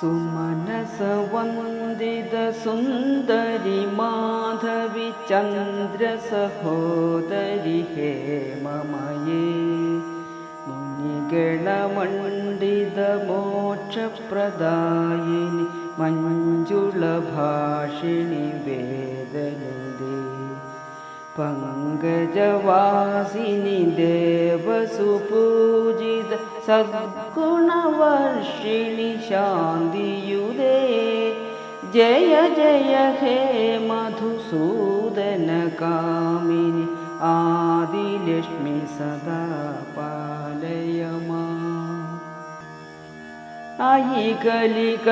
सुमनसवन्दितसुन्दरि माधवि चन्द्रसहोदरि हे ममये मुनिगणमण्डितमोक्षप्रदायिनि मञ्जुलभाषिणि वेदनिदे पङ्कजवासिनि देवसुपूजित सद्गुणवर्षिणि शान्तियुदे जय जय हे मधुसूदनकामिनि आदिलक्ष्मि सदा पालय मा अयि कलिकल्मषनाशिनि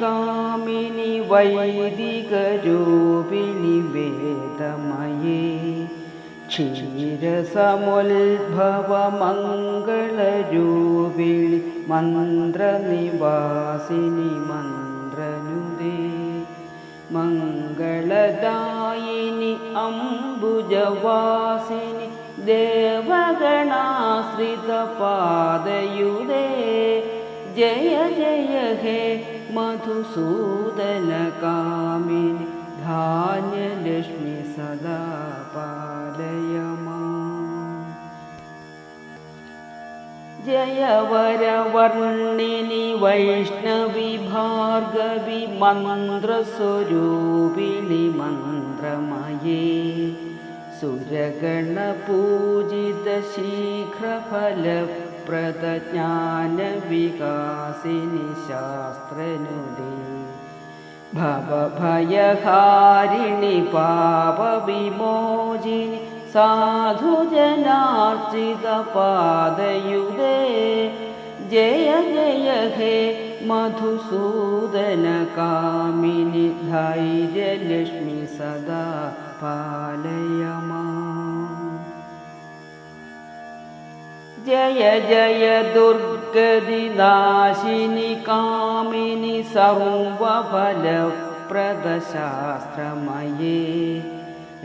कामिनि वैदिकरूपिणि वेदमये क्षीरसमुद्भवमङ्गलरूपिणि मन्त्रनिवासिनि मन्त्रनुदे मङ्गलदायिनि अम्बुजवासिनि देवगणाश्रितपादयुदे जय जय हे मधुसूदनकामिनि धान्यलक्ष्मि सदा जय वरवर्णिनि वैष्णवि भार्गवि मन्त्रस्वरूपिणि मन्त्रमये सुरगणपूजितशीघ्रफलप्रदज्ञानविकासिनि शास्त्रनुदे भवभयहारिणि पापविमोचिनि साधुजनार्चितपादयुदे जय जय हे मधुसूदनकामिनि धैर्यलक्ष्मि सदा पालय मा। जय जय दुर्गदिनाशिनि कामिनि सर्वफलप्रदशास्त्रमये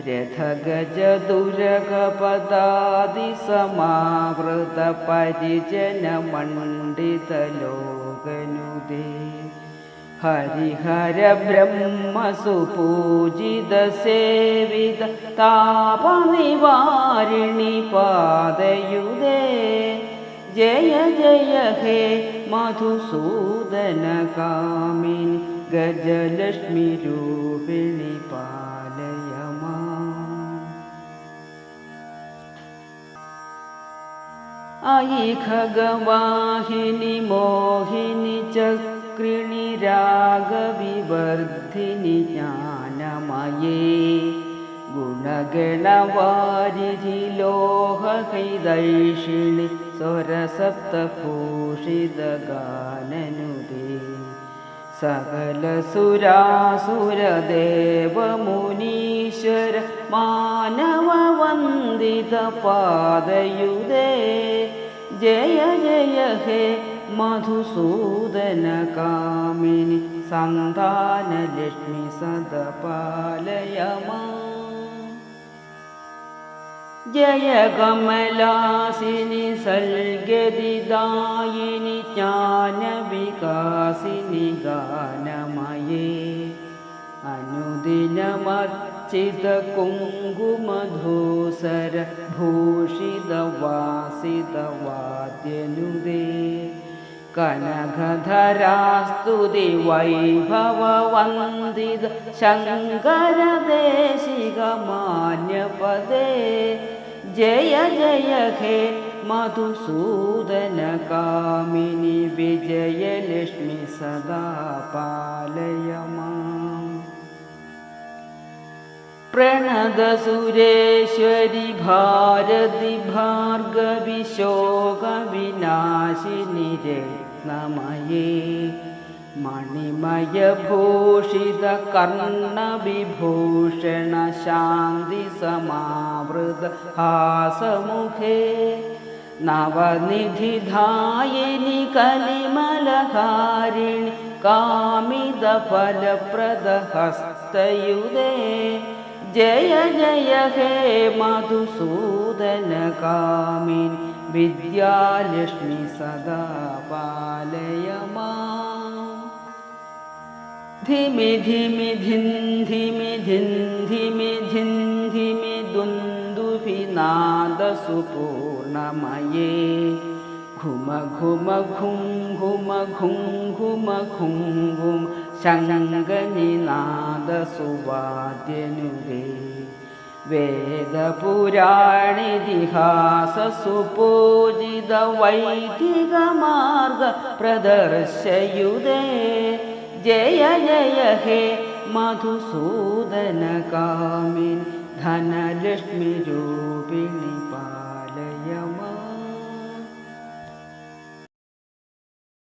रथगजदुरगपदादिसमावृतपरिजनमण्डितलोकनुदे। हरिहरब्रह्मसुपूजितसेवित तापनिवारिणि पादयुदे जय जय हे मधुसूदनकामिनि गजलक्ष्मीरूपिणि पालय अयि खगवाहिनि मोहिनि चक्रिणि रागविवर्धिनि ज्ञानमये गुणगणवारिधि लोहहृदैषिणि स्वरसप्तभूषितगाननुदे सकलसुरासुरदेवमुनीश्वर मानववन्दितपादयुदे जय जय हे मधुसूदनकामिनि सन्तानलक्ष्मि सदपालय मा जय कमलासिनि सल्गदिदायिनि ज्ञानविकासिनि गानमये। अनुदिनमर्चितकुङ्कुमधूसर भूषितवासितवाद्यनुदे कनकधरास्तुति वैभववन्दित शङ्करदेशिकमान्यपदे। जय जय हे मधुसूदनकामिनि विजयलक्ष्मि सदा पालय माम् प्रणदसुरेश्वरि भारति भार्गवि शोकविनाशिनि रत्नमये मणिमयभूषितकर्णविभूषण शान्तिसमावृत हासमुखे नवनिधिधायिनि कलिमलकारिणि कामिदफलप्रदहस्तयुदे जय जय हे मधुसूदनकामिनि विद्यालक्ष्मि सदा पालय माम्। धिमि धिमि धिन् धिमि धिन् धिमि धिन् धिमि दुन्दुभिनादसुपूर्णमये घुम घुम घुं घुम घुं घुम घुं घुं शङ्गनिनादसुवाद्यनुगे वेदपुराणिदिहाससुपूजितवैदिकमार्गप्रदर्शयुदे जय जय हे मधुसूदनकामिनि धनलक्ष्मीरूपिणि